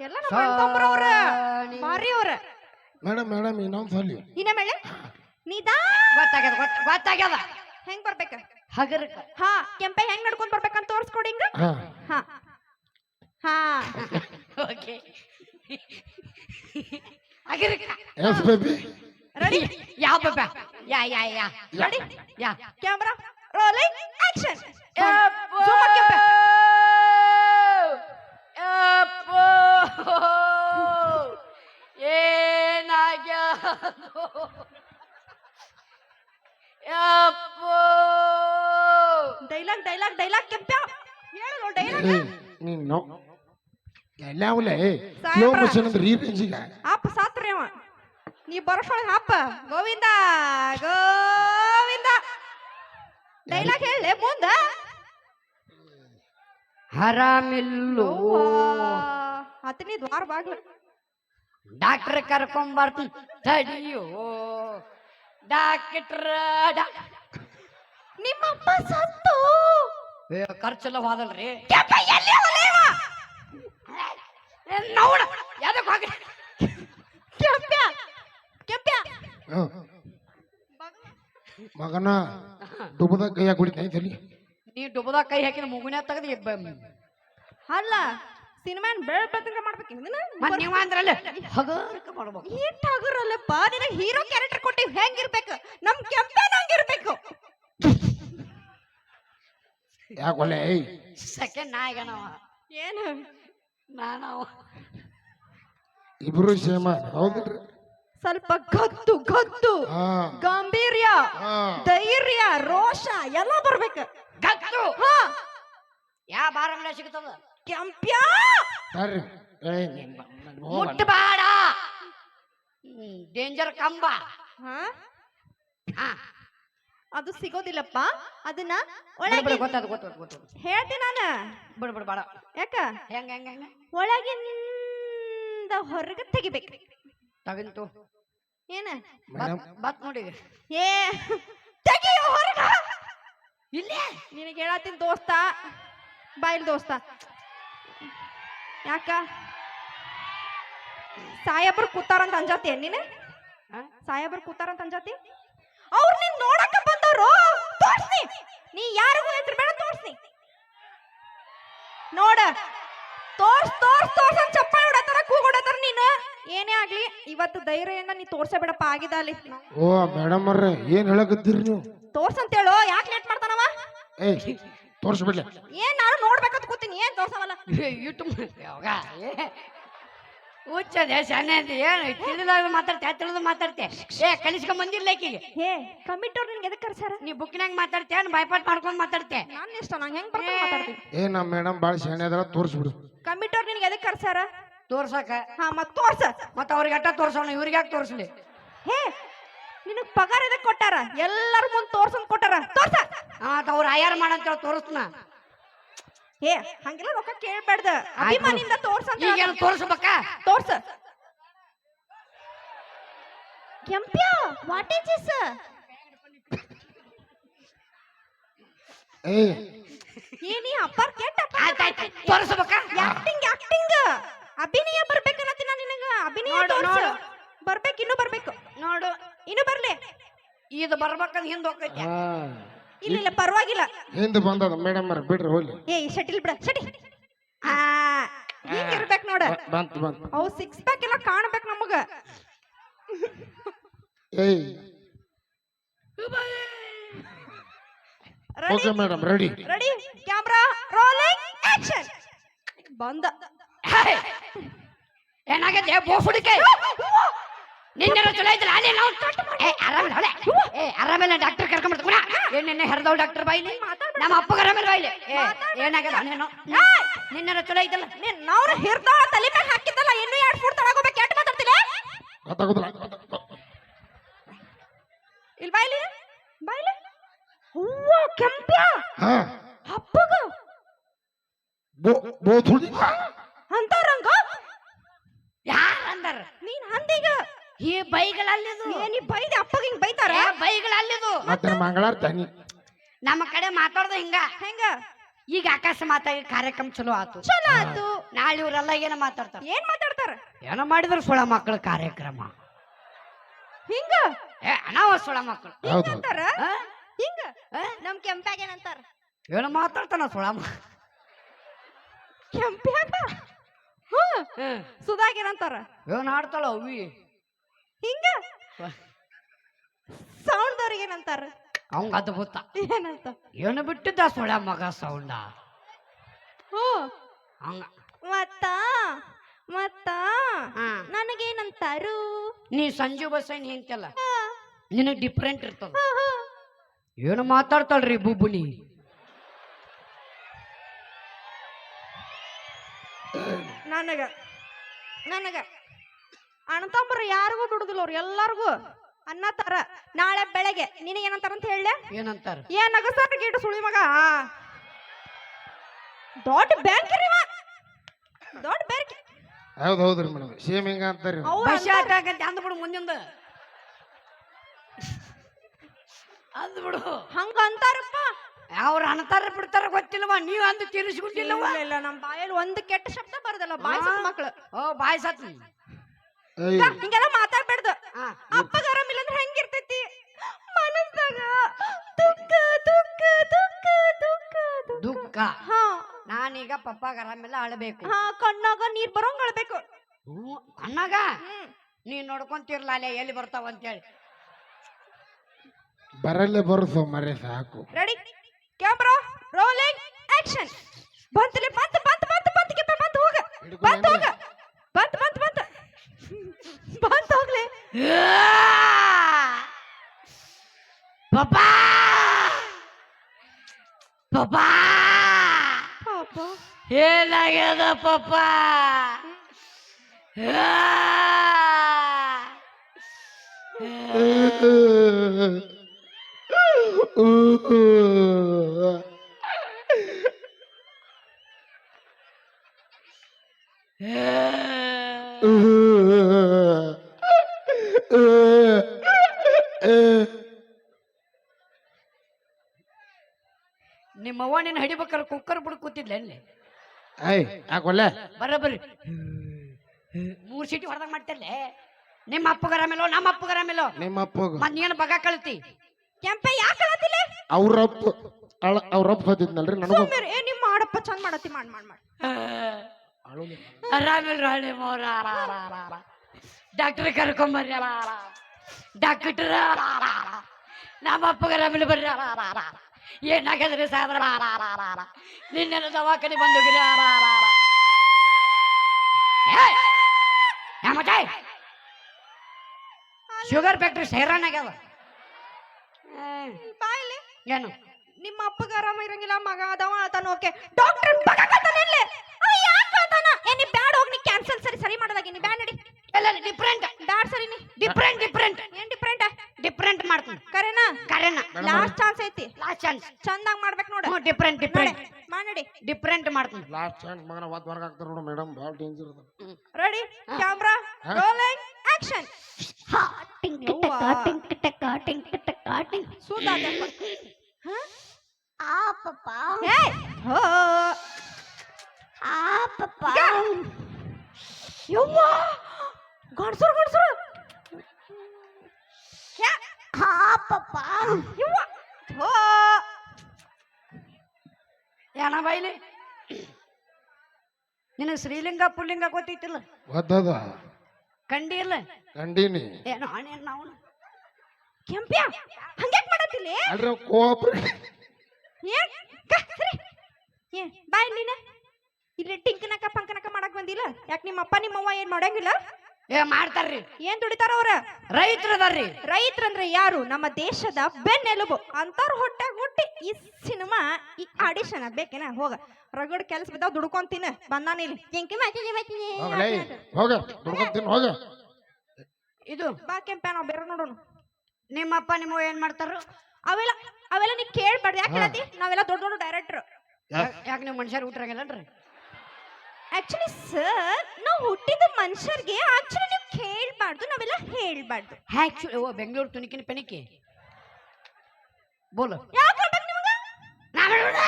ಎಲ್ಲ ನಮ್ಮ ಅಣ್ಣ ತಮ್ಮರವ್ರ ಮಾರಿ ಅವ್ರ ಮೇಡಮ್ ಮೇಡಮ್ ಇನ್ನೊಂದು ಸಲ ಇನ್ನ ಮೇಲೆ ನೀದಾ ಗೊತ್ತಾಗ್ಯದ ಗೊತ್ತ ಗೊತ್ತಾಗ್ಯದ. ಹೆಂಗ್ ಬರ್ಬೇಕು? ಹಗರಕ. ಹಾ ಕೆಂಪೆ ಹೆಂಗ್ ನಡ್ಕೊಂಡ್ ಬರ್ಬೇಕಂತ ತೋರ್ಸ್ಕೊಡಿ ಹಿಂಗ. ಹಾ. ಹಾ. ಹಾ. ಓಕೆ. ಹಗರಕ. Yes baby. ರೆಡಿ ಯಾ ಬಾಬಾ? ಯಾ ಯಾ ಯಾ. ರೆಡಿ ಯಾ. ಕ್ಯಾಮ್ರಾ ರೋಲಿಂಗ್ ಆಕ್ಷನ್ ಯಪ್ಪೋ! ಯಪ್ಪೋ! ಏನಾಗ್ಯಾದೋ? ಯಪ್ಪೋ! ಡೈಲಾಗ್ ಡೈಲಾಗ್ ಡೈಲಾಗ್ ಕೆಂಪ್ಯ ಹೇಳು ಡೈಲಾಗ್ ನೀನು ಎಲ್ಲಾವಲೆ. ಸ್ಲೋ ಮೋಷನ್ ಅಂದ್ರೆ ಸಾತ್ರಿ ಅವ ನೀ ಬರೋಷ್ಟೊಳಗೆ ಹಪ್ಪ ಗೋವಿಂದ ಗೋವಿಂದ ಡೈಲಾಗ್ ಹೇಳಿ ಮುಂದ ಹರಾಮಿಲ್ಲು. ಹತ್ತನೇ ದ್ವಾರ ಬಾಗ್ಲ ಡಾಕ್ಟರ್ ಕರ್ಕೊಂಡ್ ಬರ್ತೀನಿ ತಡಿಯೋ. ಡಾಕ್ಟ್ರ ನಿಮ್ಮಪ್ಪ ಸತ್ತು. ಖರ್ಚೆಲ್ಲ ಹೋದಲ್ರಿ? ನೋಡ ಯಾವ್ದಕ್ ಹೋಗಿ ಕೆಂಪ್ಯ ಕೆಂಪ್ಯ. ಮಗನ ಡುಬದ ಕೈಯಾಗ ಕುಡಿತೈತಲ್ಲಿ ನೀ ಡುಬದ ಕೈ ಹಾಕಿನ ಮುಗುನ ತೆಗೆದು ಅಲ್ಲ ಸಿನಿಮಾ ಬೆಳತಂಗ ಮಾಡ್ಬೇಕು ನೀವು ನೀವ ಅಂದ್ರಲ್ಲ ಹಗರ್ಕ ಮಾಡ್ಬೇಕು. ಏನ್ ಹಗರಲ್ಲಪ್ಪ? ನಿನಗೆ ಹೀರೋ ಕ್ಯಾರೆಕ್ಟರ್ ಕೊಟ್ಟಿವ್ ಹೆಂಗಿರ್ಬೇಕು ನಮ್ ಕೆಂಪೇನ ಹಂಗಿರ್ಬೇಕು ಯಾಕೊಲೆ ಸೆಕೆಂಡ್ ನಾಯಿಗ ನಾವ ಏನು? ನಾನವ. ಇಬ್ರು ಸೇಮ ಹೌದಿಲ್ರಿ? ಸ್ವಲ್ಪ ಗತ್ತು ಗತ್ತು ಗಾಂಭೀರ್ಯ ಧೈರ್ಯ ರೋಷ ಎಲ್ಲ ಬರ್ಬೇಕು. ಗತ್ತು ಹಾ. ಯಾ ಬಾರಂಗ್ಲ ಸಿಗ್ತದ? ಕೆಂಪ್ಯ? ಬರ್ರಿ. ಬ- ಬ- ಹೋಗಲ್ಲ. ಮುಟ್ಟಬೇಡ ಡೇಂಜರ್ ಕಂಬ. ಹಾ? ಹಾ. ಅದು ಸಿಗೋದಿಲ್ಲಪ್ಪ. ಅದನ್ನ ಬಿಡು, ಒಳಗೆ ಬಿಡು, ಗೊತ್ತಾಯ್ತು ಹೇಳ್ತೀನಿ ನಾನು. ಬಿಡು ಬಿಡು ಬೇಡ. ಯಾಕ? ಹೆಂಗ ಹೆಂಗ ಹೆಂಗ? ಒಳಗಿಂದ ಹೊರಗೆ ತೆಗಿಬೇಕು. ತಗಂತು. ಏನ? ಮೇಡಮ್ ಬತ್ ನೋಡಿ ಏ ತೆಗಿಯೋ ಹೊರಗ ಇಲ್ಲೇ. ನಿನಗೆ ಹೇಳತ್ತೀನಿ ದೋಸ್ತ. ಬಾಯಿಲ್ ದೋಸ್ತ. ಯಾಕ? ಸಾಯಬ್ರು ಕೂತಾರಂತ ಅಂಜಾತಿ ನೀನು? ಸಾಯಬ್ರು ಕೂತಾರಂತ ಅಂಜಾತಿ? ಅವ್ರು ನಿನ್ ನೋಡಕ ಬಂದವರು. ತೋರ್ಸ್ನಿ. ನೀ ಯಾರಿಗೂ ಹೆಸರು ಬೇಡ ತೋರ್ಸ್ನಿ. ನೋಡ. ತೋರ್ಸ್ ತೋರ್ಸ್ ತೋರ್ಸ್ ಅಂತ ಚಪ್ಪಾಳೆ ಹೊಡತಾರ ಕೂಗೊಡತಾರ ನೀನು. ಏನೇ ಆಗ್ಲಿ ಇವತ್ತು ಧೈರ್ಯದಿಂದ ನೀ ತೋರ್ಸೇ ಬಿಡಪ್ಪ ಆಗಿದ ಅಲ್ಲಿ ಓ ಮೇಡಮ್ ಅವ್ರೆ ಏನ್ ಹೇಳಕತ್ತೀರಿ ನೀವು? ತೋರ್ಸ್ ಅಂತ ಹೇಳೋ. ಯಾಕೆ ಏಯ್ ತೋರ್ಸ್ಬಿಡ್ಲೆ ಏನ್ ನಾನು ನೋಡ್ಬೇಕಂತ ಕೂತೀನಿ ಏನ್ ತೋರ್ಸವಲ್ಲ? ಯೂಟ್ಯೂಬ್ ಯಾವಾಗ ಹುಚ್ಚದೆ ಸಣ್ಣದು ಏನು ತಿಳಿದಾಗ ಮಾತಾಡ್ತೆ ತಿಳಿದು ಮಾತಾಡ್ತೆ? ಏ ಕಲಿಸ್ಕೊಂಡ್ ಬಂದಿಲ್ಲ ಆಕಿಗೆ ಹೇ ಕಮಿಟೋರ್ ನಿನ್ಗೆ ಎದಕ್ಕೆ ಕರ್ಸಾರ ನೀ ಬುಕ್ಕಿನಾಗ ಮಾತಾಡ್ತೆ ಏನು ಬೈಪಾಟ್ ಮಾಡ್ಕೊಂಡು ಮಾತಾಡ್ತೆ ನಾನು ಇಷ್ಟ ನಂಗೆ ಹೆಂಗ್ ಬರ್ತಾನೆ ಮಾತಾಡ್ತೀನಿ? ಏ ನಮ್ಮ ಮೇಡಮ್ ಭಾಳ ಶಾಣೆ ಅದಾರ ತೋರ್ಸ್ಬಿಡು ಕಮಿಟೋರ್ ನಿನ್ಗೆ ಎದಕ್ಕೆ ಕರ್ಸ್ಯಾರ? ತೋರ್ಸಕ ಹಾ ಮತ್ತೆ ತೋರ್ಸ. ಮತ್ತ ಅವ್ರಿಗೆ ಅಟ್ಟ ತೋರ್ಸೋಣ ಇವ್ರಿಗೆ ಯಾಕೆ ತೋರ್ಸ್ಲಿ. ಹೇ ನಿನಗ್ ಪಗಾರ ಇದಕ್ ಕೊಟ್ಟಾರ? ಎಲ್ಲರ ಮುಂದ್ ತೋರ್ಸಂದ್ ಕೊಟ್ಟಾರ? ತೋರ್ಸ. ಅವ್ರ ಆಯಾರ ಮಾಡಂತೇಳಿ ತೋರಿಸ್ನ. ಹೇ ಹಂಗೆಲ್ಲ ರೊಕ್ಕ ಕೇಳ್ಬೇಡ್ದ ಅಭಿಮಾನಿಯಿಂದ ತೋರ್ಸ ಈಗೇನು ತೋರ್ಸ್ಬೇಕಾ? ತೋರ್ಸ. ಕೆಂಪ್ಯ ವಾಟ್ ಇಸ್ ದಿಸ್ ಏ ನೀ ಅಪ್ಪರ್ ಬರ್ಬೇಕಂದ್ ಹಿಂದ್ ಹೋಗ್ತೈತೆ ಹಾ. ಇಲ್ಲ ಇಲ್ಲ ಪರವಾಗಿಲ್ಲ. ಹಿಂದೆ ಬಂದದ ಮೇಡಮ್ ಅವ್ರ ಬಿಡ್ರಿ ಹೋಗ್ಲಿ. ಏ ಶಟಿಲ್ ಬಿಡ ಶಟಿ ಆ ಹಿಂಗ್ ಇರ್ಬೇಕು ನೋಡ. ಬ- ಬಂತು ಬಂತು. ಅವು ಸಿಕ್ಸ್ ಪ್ಯಾಕ್ ಎಲ್ಲ ಕಾಣ್ಬೇಕು ನಮಗ. ಏಯ್. Ready okay madam ready ready camera rolling action ಬಂದ. ಏನಾಗೈತೆ ಬೋ ಫುಡಿಕೆ? ನಿನ್ನೆ ಚಲೋ ಐತಲ್ಲ ಅಲ್ಲಿ ನಾವು ಏ ಆರಾಮಿಲ್ಲ ಹೊಳೆ ಏ ಆರಾಮಲ್ಲ ಡಾಕ್ಟರ್ ಕರ್ಕೊಂಡ್ ಬರ್ತೀವಿ ಏ ನಿನ್ನೆ ಹೆರ್ದವ್ ಡಾಕ್ಟರ್ ಬಾಯಿಲಿ ನಮ್ಮ ಅಪ್ಪಗ ಆರಾಮಿಲ್ಲ ಬಾಯಿಲಿ ಏ ಏನಾಗದ ನೀನು? ನಿನ್ನೆ ಚಲೋ ಐತಲ್ಲ? ನೀನ್ ನಾವ್ರ ಹಿರ್ದಾಳ ತಲೆ ಮೇಲೆ ಹಾಕಿದ್ದಲ್ಲ ಇನ್ನು ಎರಡು ಫುಟ್ ತಳಗೋಬೇಕು ಎಟ್ ಮಾತಾಡ್ತಿಲ್ಲ? ಇಲ್ಲಿ? ಬಾಯಿಲಿ ಬಾಯಿಲಿ ಹೂವ ಕೆಂಪ ಹಾ. ಹಪ್ಪಗ ಬೋ ಬೋ ಥೋಡಿ ಅಂತಾರಂಗ? ಯಾರ ಅಂದಾರ? ನೀನ್ ಹಂದಿಗ. ಈ ಬೈಗಳಲ್ಲಿದು. ಏನಿ ಬೈದೆ ಅಪ್ಪಗ ಹಿಂಗ್ ಬೈತಾರ? ಬೈಗಳಲ್ಲಿದು. ಮತ್ತೆ ಮಂಗಳಾರ ತಾನಿ ನಮ್ಮ ಕಡೆ ಮಾತಾಡ್ದು ಹಿಂಗ. ಹೆಂಗ? ಈಗ ಅಕಸ್ಮಾತ್ ಕಾರ್ಯಕ್ರಮ ಚಲೋ ಆತು. ಚಲೋ ಆತು. ನಾಳೆ ಇವರೆಲ್ಲ ಏನ ಮಾತಾಡ್ತಾರ? ಏನ್ ಮಾತಾಡ್ತಾರ? ಏನೋ ಮಾಡಿದ್ರು ಸುಳ ಮಕ್ಕಳ ಕಾರ್ಯಕ್ರಮ. ಹಿಂಗ? ಏ ಅನಾವ ಸುಳ ಮಕ್ಕಳು. ಹೌದು. ಅಂತಾರ? ಹಿಂಗ? ನಮ್ ಕೆಂಪ್ಯಾಗ ಏನಂತಾರ ಏನ ಮಾತಾಡ್ತಾನ ಸುಳ ಮಕ್ಕ ಕೆಂಪ್ಯಾಗ? ಹ್ಮ್ ಸುಧಾಗ ಏನಂತಾರ ಏನ್ ಆಡ್ತಾಳ ಅವಿ? ಹಿಂಗ? ಏನಂತಾರ? ಅವಂಗ ಅದ್ಭುತ ಏನಂತ? ಏನು ಬಿಟ್ಟಿದ್ದ ಸೊಳ್ಳ ಮಗ ಸೌಂಡ? ಹೋ. ಹಂಗ. ಮತ್ತ? ಮತ್ತ? ಹಾ. ನನಗೇನಂತಾರು? ನೀ ಸಂಜು ಬಸೈನ್ ಹೆಂಗಲ್ಲ ಹಾ, ನಿನಗ್ ಡಿಫ್ರೆಂಟ್ ಇರ್ತದ. ಹಾ, ಹಾ. ಏನು ಮಾತಾಡ್ತಾಳ್ರಿ ಬುಬ್ಬುನಿ ನನಗ. ನನಗ. ಅಣ್ಣತಂಬ್ರು ಯಾರಿಗೂ ಬಿಡುದಿಲ್ಲ ಅವ್ರು ಎಲ್ಲಾರ್ಗೂ ಅನ್ನತಾರ ನಾಳೆ ಬೆಳಗ್ಗೆ ನಿನಗೇನಂತಾರ ಅಂತ ಹೇಳ ಏನಂತಾರ? ಏನ್ ನಗಸ್ತಾರ ಗೇಟ್ ಸುಳಿ ಮಗ. ದೊಡ್ಡ ಬ್ಯಾಂಕ್ ರೀ ದೊಡ್ಡ ಬ್ಯಾಂಕ್ ಹೌದು ಹೌದ್ರಿ ಮೇಡಮ್. ಸೇಮ್ ಹಿಂಗ ಅಂತಾರಿ ಅಂದ್ಬಿಡು ಮುಂದಿಂದ. ಅಂದ್ಬಿಡು ಹಂಗ ಅಂತಾರಪ್ಪ. ಅವ್ರ ಅಣತಾರ ಬಿಡ್ತಾರ ಗೊತ್ತಿಲ್ವ ನೀವ್ ಅಂದು ತೀರಿಸ್ಕೊಂಡಿಲ್ಲವ ಇಲ್ಲ ಇಲ್ಲ ನಮ್ ಬಾಯಲ್ಲಿ ಒಂದು ಕೆಟ್ಟ ಶಬ್ದ ಬರದಲ್ಲ ಬಾಯ್ ಸತ್ ಮಕ್ಳು. ಓ ಬಾಯ್ ಸತ್ ಹಿಂಗೆಲ್ಲ ಮಾತಾಡ್ಬೇಡ್ದು. ಅಪ್ಪಗ ಆರಾಮಿಲ್ಲ ಅಂದ್ರೆ ಹೆಂಗಿರ್ತೈತಿ? ಮನಸ್ಸಾಗ ದುಃಖ ದುಃಖ ದುಃಖ ದುಃಖ ದುಃಖ. ಹಾ. ನಾನೀಗ ಪಪ್ಪಾಗ ಆರಾಮಿಲ್ಲ ಅಳಬೇಕು. ಹಾ ಕಣ್ಣಾಗ ನೀರ್ ಬರೋಂಗ್ ಅಳ್ಬೇಕು. ಕಣ್ಣಾಗ? ಅಣ್ಣಗ ಹ್ಮ್ ನೀ ನೋಡ್ಕೊಂತಿರ್ಲಾಲೆ ಎಲ್ಲಿ ಬರ್ತಾವ ಅಂತೇಳಿ. ಬರಲ್ಲ ಬರುತ್ತ ಮರೆ ಸಾಕು. ರೆಡಿ ಕ್ಯಾಮ್ರಾ ರೋಲಿಂಗ್ ಆಕ್ಷನ್ ಬಂತಲೆ ಬಂತ ಬಂತ ಬಂತ ಬಂತ ಕೆಪ್ಪ ಬಂತ ಹೋಗ. ಬಂತ ಹೋಗ ಬಂತ ಬಂತ ಬಂತ. ಬಂತ ಹೋಗ್ಲಿ. ಪಪ್ಪಾ! ಪಪ್ಪಾ! ಪಾಪ ಏನಾಗ್ಯದ ಪಪ್ಪ? ನಿಮ್ಮ ಅವ್ವ ನಿನ್ನ ಹಿಡಿಬೇಕಾರೆ ಕುಕ್ಕರ್ ಬಿಡು ಕೂತಿದ್ಲ ಅಲ್ಲಿ ಐ ಯಾಕೊಲ್ಲೆ ಬರೋಬ್ಬರಿ ಮೂರ್ ಸೀಟಿ ಹೊಡೆದಂಗ್ ಮಾಡ್ತಲ್ಲೆ ನಿಮ್ಮ ಅಪ್ಪಗರ ಮೇಲೋ ನಮ್ಮ ಅಪ್ಪಗರ ಮೇಲೋ? ನಿಮ್ಮ ಅಪ್ಪ ಮತ್ ನೀನು ಬಗ ಕಳ್ತಿ. ಕೆಂಪೆ ಯಾಕೆ ಅವ್ರ ಅವ್ರಪ್ಪ ಅಳ ಅವ್ರಪ್ಪ ಹೋದಿದ್ನಲ್ರಿ ನನಗೂ. ಸುಮ್ಮನೆ ಏ ನಿಮ್ಮ ಆಡಪ್ಪ ಚಂದ ಮಾಡತ್ತಿ ಮಾಡ್ ಮಾಡ್ ಮಾಡ್. ಆರಾಮಿಲ್ ರಾಣಿ ಮೋರ ಡಾಕ್ಟರ್ ಕರ್ಕೊಂಬರ್ರಿ ಡಾಕ್ಟರ್ ನಮ್ಮ ಅಪ್ಪಗರ ಮೇಲೆ ಬರ್ರಿ ಏನಾಗದ್ರಿ ಸಾಹೇಬ್ರ? ನಿನ್ನೆಲ್ಲ ದವಾಖಾನೆ ಬಂದು ಶುಗರ್ ಫ್ಯಾಕ್ಟ್ರಿ ಸೈರಾನ್ ಆಗ್ಯಾವ. ಏನು? ನಿಮ್ಮ ಅಪ್ಪಗ ಆರಾಮ ಇರಂಗಿಲ್ಲ ಮಗ ಅದಾವ ಆತನ ಓಕೆ. ಡಾಕ್ಟರ್ ಇಲ್ಲೇ? ಅವ ಯಾಕೆ ಆತಾನ. ಏ ನೀ ಬ್ಯಾಡ ಹೋಗ್ ನೀ ಕ್ಯಾನ್ಸಲ್ ಸರಿ ಸರಿ ಮಾಡೋದಾಗಿ ನೀ ಬ್ಯಾಡ ನಡಿ. ಎಲ್ಲ ಡಿಫ್ರೆಂಟ್ ಬ್ಯಾಡ ಸರಿ ನೀ. ಡಿಫ್ರೆಂಟ್ ಡಿಫ್ರೆಂಟ್ ಏನ್ ಡಿಫ್ರೆಂಟ್ ಡಿಫ್ರೆಂಟ್ ಮಾಡ್ತೀನಿ. ಕರೆನಾ? ಕರೆನ. ಲಾಸ್ಟ್ ಚಾನ್ಸ್ ಐತಿ. ಲಾಸ್ಟ್ ಚಾನ್ಸ್ ಚಂದಾಗ್ ಮಾಡ್ಬೇಕು ನೋಡು. ಹ್ಞೂ ಡಿಫ್ರೆಂಟ್ ಡಿಫ್ರೆಂಟ್ ಮಾಡಿ ಡಿಫ್ರೆಂಟ್ ಮಾಡ್ತೀನಿ. ಲಾಸ್ಟ್ ಚಾನ್ಸ್ ಮಗನ ಒದ್ ಹೊರಗೆ ಹಾಕ್ತಾರ ನೋಡು ಮೇಡಮ್ ಭಾಳ ಡೇಂಜರ್ ಅದ. ರೆಡಿ ಕ್ಯಾಮ್ರಾ ರೋಲಿಂಗ್ ಆಕ್ಷನ್ ಸೂದಾದಪ್ಪ ಆ ಪಪ್ಪ. ಏಯ್! ಹೋ. ಆ ಪಪ್ಪ. ಯವ್ವ. ಆ ಪಪ್ಪ. ಯವ್ವ. ಹೋ ಏನ ಬೈಲಿ ನಿನಗೆ ಶ್ರೀಲಿಂಗ ಪುಲ್ಲಿಂಗ ಗೊತ್ತಿತ್ತಿಲ್ಲ ಒದ್ದದ ಕಂಡಿ ಇಲ್ಲ? ಕಂಡೀನಿ. ಏನೋ ಹಣೆ ನಾವು ಕೆಂಪ್ಯ? ಹಂಗ್ಯಾಕ್ ಮಾಡತ್ತಿಲ್ಲ? ಅಲ್ರಿ ಕೋಆಪರೇಟ್ ಏನ್? ಕ, ಸರಿ. ಏ ಬಾಯ್ ನೀನ. ಇಲ್ಲಿ ಟಿಂಕನಕ ಪಂಕನಕ ಮಾಡಕ್ ಬಂದಿಲ್ಲ? ಯಾಕೆ ನಿಮ್ಮ ಅಪ್ಪ ನಿಮ್ಮ ಅವ್ವ ಏನ್ ಮಾಡಂಗಿಲ್ಲ ಏ ಮಾಡ್ತಾರ್ರಿ. ಏನ್ ದುಡಿತಾರ ಅವ್ರ? ರೈತರು ಅದಾರ್ರಿ ರೈತರಂದ್ರೆ ಯಾರು? ನಮ್ಮ ದೇಶದ ಬೆನ್ನೆಲುಬು. ಅಂತವ್ರ ಹೊಟ್ಟೆ ಹುಟ್ಟಿ ಈ ಸಿನಿಮಾ ಈ ಆಡಿಷನ್ ಬೇಕೇನ? ಹೋಗ. ರಗಡ್ ಕೆಲ್ಸ ಬಿದ್ದಾವ್ ದುಡ್ಕೊಂತೀನಿ ಬಂದಾನ ಇಲ್ಲಿ ಜಿಂಕಿ ಮಾಚಿಗೆ ಮಾಚಿಗೆ ಹೋಗಲೇ ಹೋಗ ದುಡ್ಕೊಂತೀನಿ ಹೋಗ ಇದು ಬಾ ಕೆಂಪ ನಾವ್ ಬೇರೆ ನೋಡೋಣ. ನಿಮ್ಮಪ್ಪ ನಿಮ್ಮ ಏನ್ ಮಾಡ್ತಾರು ಅವೆಲ್ಲ ಅವೆಲ್ಲ ನೀ ಕೇಳ್ಬಾರ್ದು. ಯಾಕೆ ಹೇಳತಿ ನಾವೆಲ್ಲ ದೊಡ್ಡ ದೊಡ್ಡ ಡೈರೆಕ್ಟರ್ ಯಾಕೆ? ನೀವು ಮನುಷ್ಯರು ಊಟ್ರಾಗಲ್ಲನ್ರಿ ಆಕ್ಚುಲಿ ಸರ್ ನಾವು ಹುಟ್ಟಿದ ಮನುಷ್ಯರಿಗೆ ಆಕ್ಚುಲಿ ನೀವು ಕೇಳಬಾರ್ದು ನಾವೆಲ್ಲ ಹೇಳಬಾರ್ದು. ಆಕ್ಚುಲಿ ಓ ಬೆಂಗಳೂರು ತುನಿಕಿನ ಪೆನಿಕೆ ಬೋಲು. ನಿಮ್ಗ?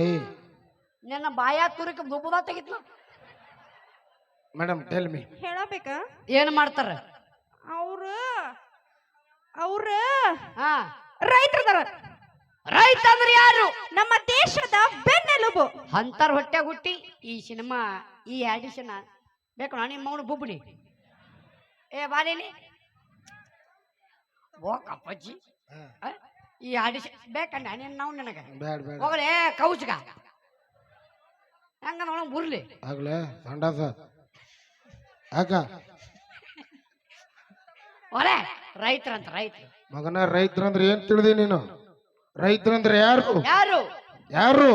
ಏಯ್ ನನ್ನ ಬಾಯ ತುರಿಕ ಬುಬ್ಬದ ತೆಗಿತ್ಲು ಮೇಡಮ್ ಟೆಲ್ ಮಿ ಹೇಳಬೇಕಾ? ಏನ್ ಮಾಡ್ತಾರ? ಅವ್ರು ಅವ್ರ ಹಾ. ರೈತರದಾರ ರೈತ ಅಂದ್ರೆ ಯಾರು? ನಮ್ಮ ದೇಶದ ಬೆನ್ನೆಲುಬು. ಅಂತಾರ ಹೊಟ್ಟೆ ಹುಟ್ಟಿ ಈ ಸಿನಿಮಾ ಈ ಆಡಿಷನ್ ಬೇಕು ನಾನು ನಿಮ್ಮ ಅವನು ಬುಬ್ಬುಡಿ ಏ ಬಾಲೇಲಿ. ಓ ಅಪ್ಪಾಜಿ ಆ? ಈ ಆಡಿಷನ್ ಬೇಕಂಡ ನೀನು ನಾವು ನಿನಗೆ? ಹೋಗಲೇ ಕೌಚ್ಗ ಹಂಗ ನೋಡ ಬುರ್ಲಿ? ಆಗ್ಲೇ ಸಂಡಾಸ ಯಾಕ? ಒಲೆ ರೈತರಂತ ರೈತ ಮಗನ ರೈತರಂದ್ರೆ ಏನ್ ತಿಳಿದಿ ನೀನು? ರೈತರಂದ್ರೆ ಯಾರು? ಯಾರು? ಯಾರು?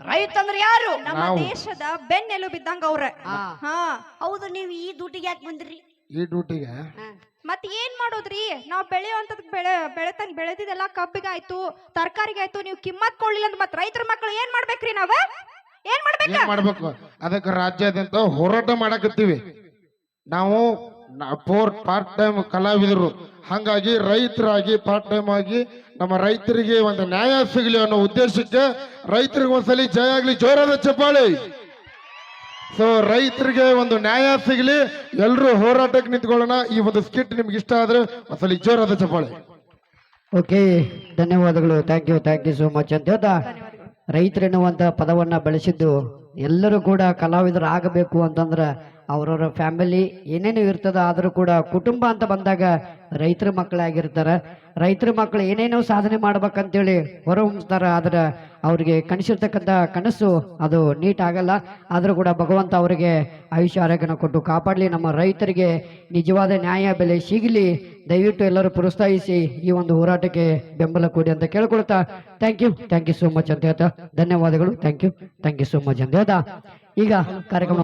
ರೈತಂದ್ರ ಯಾರು? ನಮ್ಮ ದೇಶದ ದೇಶದ ಬೆನ್ನೆಲುಬಿದ್ದಂಗ ಅವ್ರ. ಹಾ. ಹಾ. ಹೌದು ನೀವು ಈ ಡ್ಯೂಟಿಗೆ ಯಾಕೆ ಬಂದ್ರಿ? ಈ ಡ್ಯೂಟಿಗೆ ಮತ್ತೆ ಮತ್ ಏನ್ ಮಾಡೋದ್ರಿ? ನಾವ್ ಬೆಳೆಯುವಂತದ್ ಬೆಳೆ ಬೆಳೆತನ್ ಬೆಳೆದಿದೆಲ್ಲ ಕಬ್ಬಿಗಾಯ್ತು ತರಕಾರಿಗಾಯ್ತು ನೀವು ಕಿಮ್ಮತ್ ಕೊಡ್ಲಿಲ್ಲ ಅಂತ ಮತ್ತೆ ರೈತರ ಮಕ್ಕಳು ಏನ್ ಮಾಡ್ಬೇಕ್ರಿ ನಾವ? ಏನ್ ಮಾಡ್ಬೇಕ? ಏನ್ ಮಾಡ್ಬೇಕು? ಅದಕ್ಕೆ ರಾಜ್ಯಾದ್ಯಂತ ಹೋರಾಟ ಮಾಡಕತ್ತೀವಿ. ನಾವು ಫೋರ್ ಪಾರ್ಟ್ ಟೈಮ್ ಕಲಾವಿದರು. ಹಾಗಾಗಿ ರೈತರಾಗಿ ಪಾರ್ಟ್ ಟೈಮ್ ಆಗಿ ನಮ್ಮ ರೈತರಿಗೆ ಒಂದು ನ್ಯಾಯ ಸಿಗಲಿ ಅನ್ನೋ ಉದ್ದೇಶಕ್ಕೆ ರೈತರಿಗೆ ಒಂದ್ಸಲಿ ಜಯ ಆಗಲಿ, ಜೋರಾದ ಚಪ್ಪಾಳಿ. ಸೊ ರೈತರಿಗೆ ಒಂದು ನ್ಯಾಯ ಸಿಗಲಿ ಎಲ್ಲರೂ ಹೋರಾಟಕ್ಕೆ ನಿಂತ್ಕೊಳ್ಳೋಣ. ಈ ಒಂದು ಸ್ಕಿಟ್ ನಿಮ್ಗೆ ಇಷ್ಟ ಆದ್ರೆ ಒಂದ್ಸಲಿ ಜೋರಾದ ಚಪ್ಪಾಳಿ. ಓಕೆ ಧನ್ಯವಾದಗಳು. Thank you thank you so much ಅಂತ ಹೇಳ್ತಾ ರೈತರೆನ್ನುವಂಥ ಪದವನ್ನು ಬೆಳೆಸಿದ್ದು ಎಲ್ಲರೂ ಕೂಡ ಕಲಾವಿದರು ಆಗಬೇಕು ಅಂತಂದ್ರೆ ಅವ್ರವ್ರ ಫ್ಯಾಮಿಲಿ ಏನೇನು ಇರ್ತದೆ ಆದರೂ ಕೂಡ ಕುಟುಂಬ ಅಂತ ಬಂದಾಗ ರೈತರ ಮಕ್ಕಳಾಗಿರ್ತಾರೆ. ರೈತರ ಮಕ್ಕಳು ಏನೇನೋ ಸಾಧನೆ ಮಾಡ್ಬೇಕಂತೇಳಿ ಹೊರಹೊಮ್ಮಿಸ್ತಾರೆ ಆದರೆ ಅವ್ರಿಗೆ ಕನಸಿರ್ತಕ್ಕಂಥ ಕನಸು ಅದು ನೀಟ್ ಆಗಲ್ಲ ಆದರೂ ಕೂಡ ಭಗವಂತ ಅವರಿಗೆ ಆಯುಷ್ಯ, ಆರೋಗ್ಯನ ಕೊಟ್ಟು ಕಾಪಾಡಲಿ. ನಮ್ಮ ರೈತರಿಗೆ ನಿಜವಾದ ನ್ಯಾಯ, ಬೆಲೆ ಸಿಗಲಿ. ದಯವಿಟ್ಟು ಎಲ್ಲರೂ ಪ್ರೋತ್ಸಾಹಿಸಿ ಈ ಒಂದು ಹೋರಾಟಕ್ಕೆ ಬೆಂಬಲ ಕೊಡಿ ಅಂತ ಕೇಳ್ಕೊಳ್ತಾ thank you. Thank you so much ಅಂತ ಹೇಳ್ತಾ ಧನ್ಯವಾದಗಳು. Thank you. Thank you so much ಅಂತ ಹೇಳ್ತಾ ಈಗ ಕಾರ್ಯಕ್ರಮ